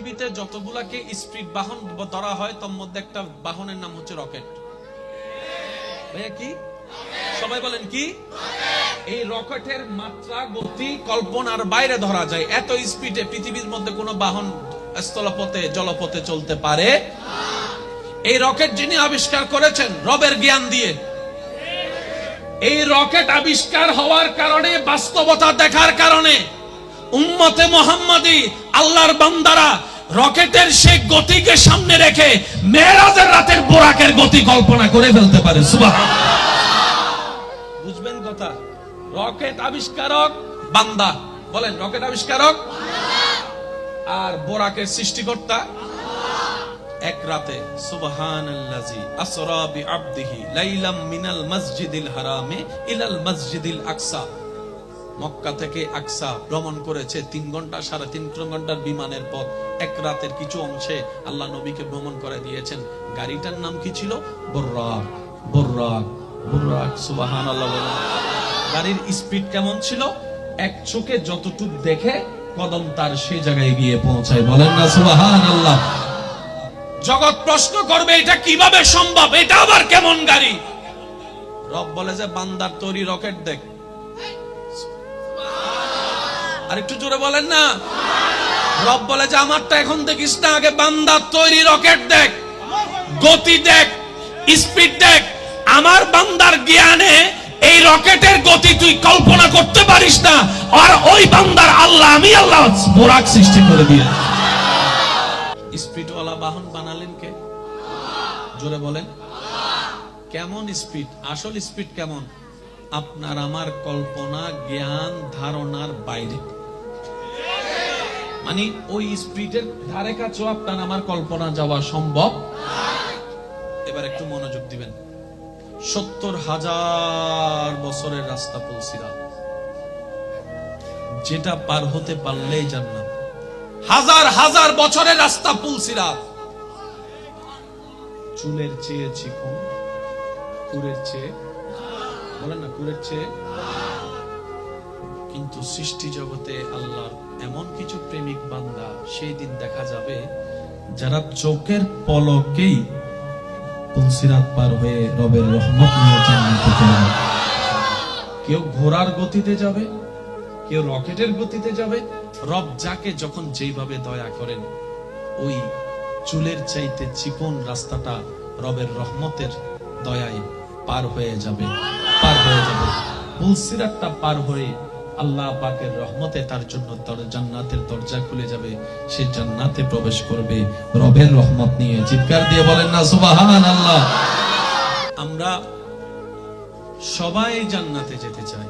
পৃথিবীতে যতগুলাকে স্পিড বাহন ধরা হয়, তার মধ্যে একটা বাহনের নাম হচ্ছে রকেট। ভাইয়া, কি? সবাই বলেন কি? এই রকেটের মাত্রা, গতি, কল্পনার বাইরে ধরা যায়। এত স্পিডে পৃথিবীর মধ্যে কোনো বাহন স্থলপথে, জলপথে চলতে পারে? এই রকেট যিনি আবিষ্কার করেছেন, রবের জ্ঞান দিয়ে। এই রকেট আবিষ্কার হওয়ার কারণে, বাস্তবতা দেখার কারণে, উম্মতে মোহাম্মদী, আল্লাহর বান্দারা রকেটের সেই গতিকে সামনে রেখে মেয়েরাজের রাতের বোরাকের গতি কল্পনা করে ফেলতে পারে। সুবাহ বুঝবেন কথা? রকেট আবিষ্কারক বান্দা। বলেন, রকেট আবিষ্কারক? আর বোরাকের সৃষ্টিকর্তা? এক রাতে, সুবহানাল্লাজি, আসরা বিআবদিহি লাইলাম মিনাল মসজিদিল হারামে ইলাল মসজিদিল আকসা। মক্কা থেকে আকসা ভ্রমণ করেছে। তিন ঘণ্টা, সাড়ে তিন ঘণ্টার বিমানের পথ। এক রাতের কিছু অংশে আল্লাহ নবীকে ভ্রমণ করে দিয়েছেন। গাড়িটার নাম কি ছিল? বর্রাক। বর্রাক। বর্রাক সুবাহান গাড়ির স্পিড কেমন ছিল? এক চোখে যতটুক দেখে কদম তার সেই জায়গায় গিয়ে পৌঁছায়। বলেন না সুবাহান আল্লাহ জগৎ প্রশ্ন করবে, এটা কীভাবে সম্ভব? এটা আবার কেমন গাড়ি? রব বলে যে, বান্দার তৈরি রকেট দেখ। আর একটু জোরে বলেন না। রব বলে যে, আমারটা এখন দেখিস না, আগে বান্দার তৈরি রকেট দেখ, গতি দেখ, স্পিড দেখ। আমার বান্দার জ্ঞানে এই রকেটের গতি তুই কল্পনা করতে পারিস না, আর ওই বান্দার আল্লাহ, আমি আল্লাহ বোরাক সৃষ্টি করে দিয়ে স্পিডওয়ালা বাহন বানালেন কে? জোরে বলেন। কেমন স্পিড? আসল স্পিড কেমন? আপনার আমার কল্পনা, জ্ঞান, ধারণার বাইরে। মানে ওই স্পিডের ধারে কাছেও আপনার আমার কল্পনা যাওয়া সম্ভব। এবার একটু মনোযোগ দিবেন। সত্তর হাজার বছরের রাস্তা পৌঁছিরা যেটা পার হতে পারলেই জান্নাত। হাজার হাজার বছরের রাস্তা পুলসিরা চুলের চেয়ে চিকন, কুরের চেয়ে বলেন না, কুরের চেয়ে কিন্তু সৃষ্টি জগতে আল্লাহর এমন কিছু প্রেমিক বান্দা সেই দিন দেখা যাবে যারা চোখের পলকেই তুলসিরাত পার হয়ে রবের রহমত নিয়ে জান্নাতে যাবে। কেউ ঘোড়ার গতিতে যাবে, কেউ রকেটের গতিতে যাবে রব যাকে যখন যেইভাবে দয়া করেন, ওই চুলের চাইতে চিকন রাস্তাটা রবের রহমতের দয়ায় পার হয়ে যাবে, পার হয়ে যাবে পুলসিরাতটা পার হয়ে আল্লাহ পাকের রহমতে তার জন্য তার জান্নাতের দরজা খুলে যাবে। সে জান্নাতে প্রবেশ করবে, রবের রহমত নিয়ে। চিৎকার দিয়ে বলেন না সুবাহান আল্লাহ আমরা সবাই জান্নাতে যেতে চাই।